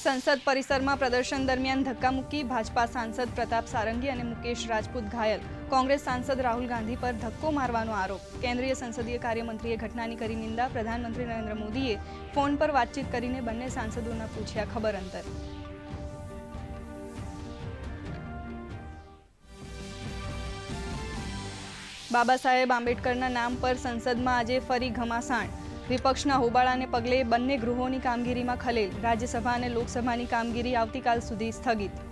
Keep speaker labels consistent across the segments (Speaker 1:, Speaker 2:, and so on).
Speaker 1: સંસદ પરિસરમાં પ્રદર્શન દરમિયાન ધક્કા ધક્કામુક્કી ભાજપા સાંસદ પ્રતાપ સારંગી અને મુકેશ રાજપૂત ઘાયલ. કોંગ્રેસ સાંસદ રાહુલ ગાંધી પર ધક્કો મારવાનો આરોપ. કેન્દ્રીય સંસદીય કાર્યમંત્રીએ ઘટનાની કરી નિંદા. પ્રધાનમંત્રી નરેન્દ્ર મોદીએ ફોન પર વાતચીત કરીને બંને સાંસદોના પૂછ્યા ખબર અંતર. બાબા સાહેબ આંબેડકરના નામ પર સંસદમાં આજે ફરી ઘમાસાણ. વિપક્ષના હોબાળાને પગલે બંને ગૃહોની કામગીરીમાં ખલેલ, રાજ્યસભા અને લોકસભાની કામગીરી આવતીકાલ સુધી સ્થગિત.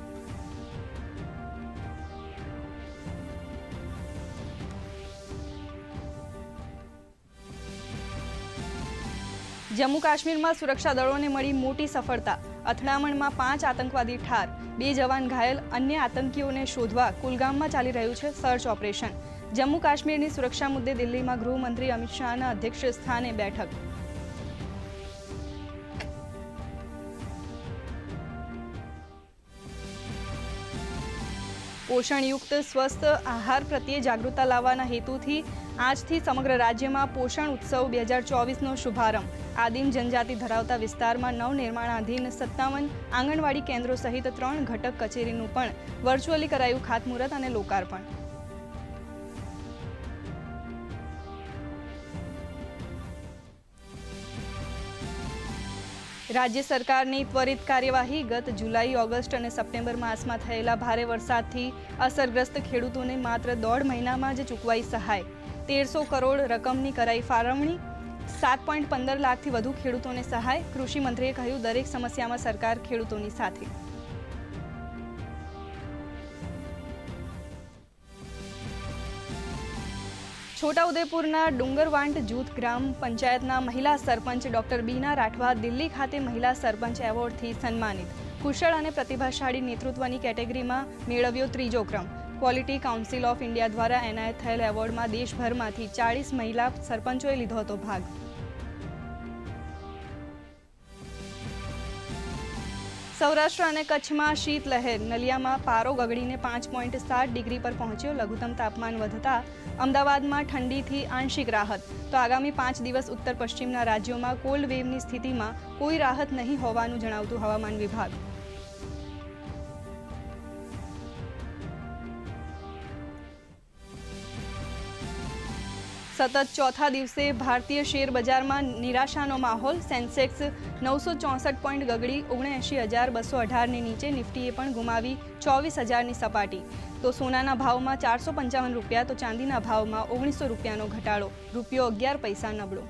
Speaker 1: જમ્મુ કાશ્મીરમાં સુરક્ષા દળોને મળી મોટી સફળતા. અથડામણમાં પાંચ આતંકવાદી ઠાર, બે જવાન ઘાયલ, અન્ય આતંકીઓને શોધવા કુલગામમાં ચાલી રહ્યું છે સર્ચ ઓપરેશન. જમ્મુ કાશ્મીરની સુરક્ષા મુદ્દે દિલ્હીમાં ગૃહમંત્રી અમિત શાહના અધ્યક્ષ સ્થાને બેઠક. પોષણયુક્ત, સ્વસ્થ આહાર પ્રત્યે જાગૃતતા લાવવાના હેતુથી આજથી સમગ્ર રાજ્યમાં પોષણ ઉત્સવ બે હજાર ચોવીસનો શુભારંભ. આદિમ જનજાતિ ધરાવતા વિસ્તારમાં નવનિર્માણાધીન સત્તાવન આંગણવાડી કેન્દ્રો સહિત ત્રણ ઘટક કચેરીનું પણ વર્ચ્યુઅલી કરાયું ખાતમુહૂર્ત અને લોકાર્પણ. રાજ્ય સરકારની ત્વરિત કાર્યવાહી ગત જુલાઈ, ઓગસ્ટ અને સપ્ટેમ્બર માસમાં થયેલા ભારે વરસાદથી અસરગ્રસ્ત ખેડૂતોને માત્ર દોઢ મહિનામાં જ ચૂકવાઈ સહાય. તેરસો કરોડ રકમની કરાઈ ફાળવણી, સાત પોઈન્ટ પંદર લાખથી વધુ ખેડૂતોને સહાય. કૃષિ મંત્રીએ કહ્યું, દરેક સમસ્યામાં સરકાર ખેડૂતોની સાથે. છોટાઉદેપુરના ડુંગરવાંટ જૂથ ગ્રામ પંચાયતના મહિલા સરપંચ ડોક્ટર બીના રાઠવા દિલ્હી ખાતે મહિલા સરપંચ એવોર્ડથી સન્માનિત. કુશળ અને પ્રતિભાશાળી નેતૃત્વની કેટેગરીમાં મેળવ્યો ત્રીજો ક્રમ. ક્વોલિટી કાઉન્સિલ ઓફ ઇન્ડિયા દ્વારા એનાયત થયેલ એવોર્ડમાં દેશભરમાંથી ચાળીસ મહિલા સરપંચોએ લીધો હતો ભાગ. સૌરાષ્ટ્ર અને કચ્છમાં શીતલહેર. નલિયામાં પારો ગગડીને પાંચ પોઈન્ટ સાત ડિગ્રી પર પહોંચ્યો. લઘુત્તમ તાપમાન વધતા અમદાવાદમાં ઠંડીથી આંશિક રાહત. તો આગામી પાંચ દિવસ ઉત્તર પશ્ચિમના રાજ્યોમાં કોલ્ડ વેવની સ્થિતિમાં કોઈ રાહત નહીં હોવાનું જણાવતું હવામાન વિભાગ. સતત ચોથા દિવસે ભારતીય શેર બજારમાં નિરાશાનો માહોલ. સેન્સેક્સ નવસો ચોસઠ પોઈન્ટ ગગડી ઓગણએંશી હજાર બસો અઢારની નીચે નિફ્ટીએ પણ ગુમાવી ચોવીસ હજારની સપાટી. તો સોનાના ભાવમાં ચારસો પંચાવન રૂપિયા, તો ચાંદીના ભાવમાં ઓગણીસો રૂપિયાનો ઘટાડો. રૂપિયો અગિયાર પૈસા નબળો.